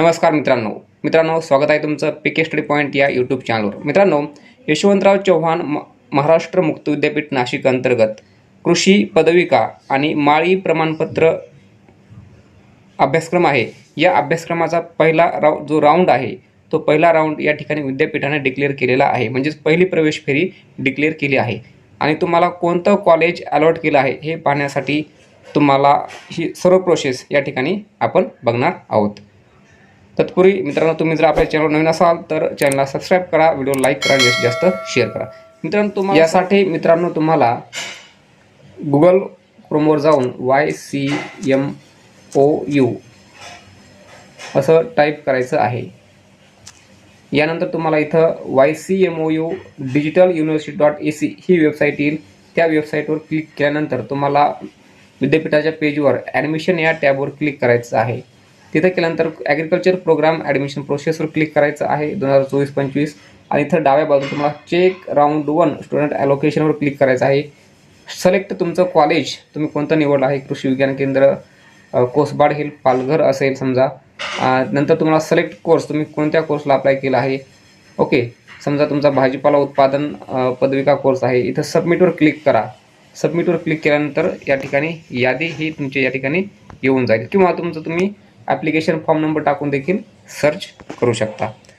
नमस्कार मित्रांनो. मित्रांनो स्वागत आहे तुमचं पी के स्टडी पॉईंट या यूट्यूब चॅनलवर मित्रांनो यशवंतराव चव्हाण म महाराष्ट्र मुक्त विद्यापीठ नाशिक अंतर्गत कृषी पदविका आणि माळी प्रमाणपत्र अभ्यासक्रम आहे. या अभ्यासक्रमाचा पहिला राऊ जो राऊंड आहे तो पहिला राऊंड या ठिकाणी विद्यापीठाने डिक्लेअर केलेला आहे. म्हणजेच पहिली प्रवेश फेरी डिक्लेअर केली आहे. आणि तुम्हाला कोणतं कॉलेज अलॉट केलं आहे हे पाहण्यासाठी तुम्हाला ही सर्व प्रोसेस या ठिकाणी आपण बघणार आहोत. तत्पूर्वी मित्रांनो तुम्ही जर आपल्या चॅनल नवीन असाल तर चॅनलला सबस्क्राईब करा व्हिडिओ लाईक करा जास्तीत जास्त शेअर करा. मित्रांनो तुम्हाला यासाठी मित्रांनो तुम्हाला गुगल क्रोमवर जाऊन Y C M O U असं टाईप करायचं आहे. यानंतर तुम्हाला इथं Y C M O U digital university dot A C he website येईल. त्या वेबसाईटवर क्लिक केल्यानंतर तुम्हाला विद्यापीठाच्या पेजवर ॲडमिशन या टॅबवर क्लिक करायचं आहे. तिथं केल्यानंतर ॲग्रिकल्चर प्रोग्राम ॲडमिशन प्रोसेसवर क्लिक करायचं आहे दोन हजार चोवीस पंचवीस. आणि इथं डाव्या बाजूला तुम्हाला चेक राऊंड वन स्टुडंट ॲलोकेशनवर क्लिक करायचं आहे. सलेक्ट तुमचं कॉलेज तुम्ही कोणतं निवडलं आहे? कृषी विज्ञान केंद्र कोसबाड हिल पालघर असेल समजा. नंतर तुम्हाला सिलेक्ट कोर्स तुम्ही कोणत्या कोर्सला अप्लाय केला आहे? ओके समजा तुमचा भाजीपाला उत्पादन पदविका कोर्स आहे. इथं सबमिटवर क्लिक करा. सबमिटवर क्लिक केल्यानंतर या ठिकाणी यादी ही तुमची या ठिकाणी येऊन जाईल. किंवा तुमचं तुम्ही ॲप्लिकेशन फॉर्म नंबर टाकून देखील सर्च करू शकता.